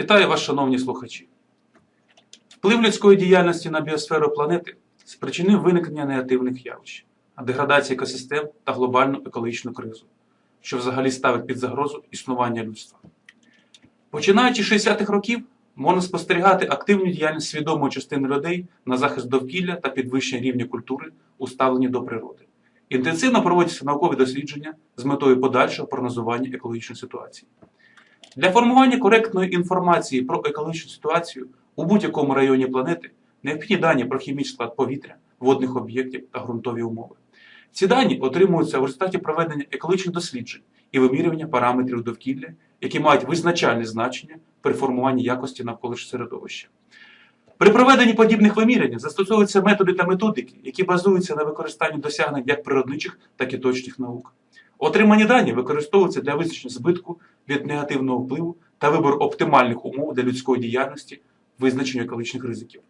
Вітаю вас, шановні слухачі. Вплив людської діяльності на біосферу планети спричинив виникнення негативних явищ, деградацію екосистем та глобальну екологічну кризу, що взагалі ставить під загрозу існування людства. Починаючи з 60-х років, можна спостерігати активну діяльність свідомої частини людей на захист довкілля та підвищення рівня культури у ставленні до природи. Інтенсивно проводяться наукові дослідження з метою подальшого прогнозування екологічної ситуації. Для формування коректної інформації про екологічну ситуацію у будь-якому районі планети необхідні дані про хімічний склад повітря, водних об'єктів та ґрунтові умови. Ці дані отримуються в результаті проведення екологічних досліджень і вимірювання параметрів довкілля, які мають визначальне значення при формуванні якості навколишнього середовища. При проведенні подібних вимірянь застосовуються методи та методики, які базуються на використанні досягнень як природничих, так і точних наук. Отримані дані використовуються для визначення збитку від негативного впливу та вибору оптимальних умов для людської діяльності, визначення екологічних ризиків.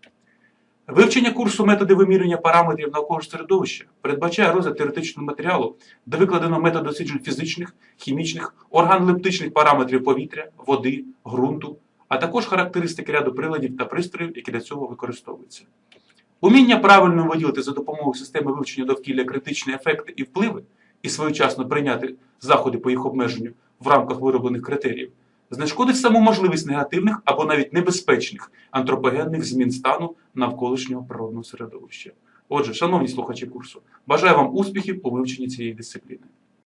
Вивчення курсу методи вимірювання параметрів навколишнього середовища передбачає розгляд теоретичного матеріалу, де викладено метод досліджень фізичних, хімічних, органолептичних параметрів повітря, води, ґрунту, а також характеристики ряду приладів та пристроїв, які для цього використовуються. Уміння правильно виділити за допомогою системи вивчення довкілля критичні ефекти і впливи і своєчасно прийняти заходи по їх обмеженню в рамках вироблених критеріїв, знешкодить саму можливість негативних або навіть небезпечних антропогенних змін стану навколишнього природного середовища. Отже, шановні слухачі курсу, бажаю вам успіхів у вивченні цієї дисципліни.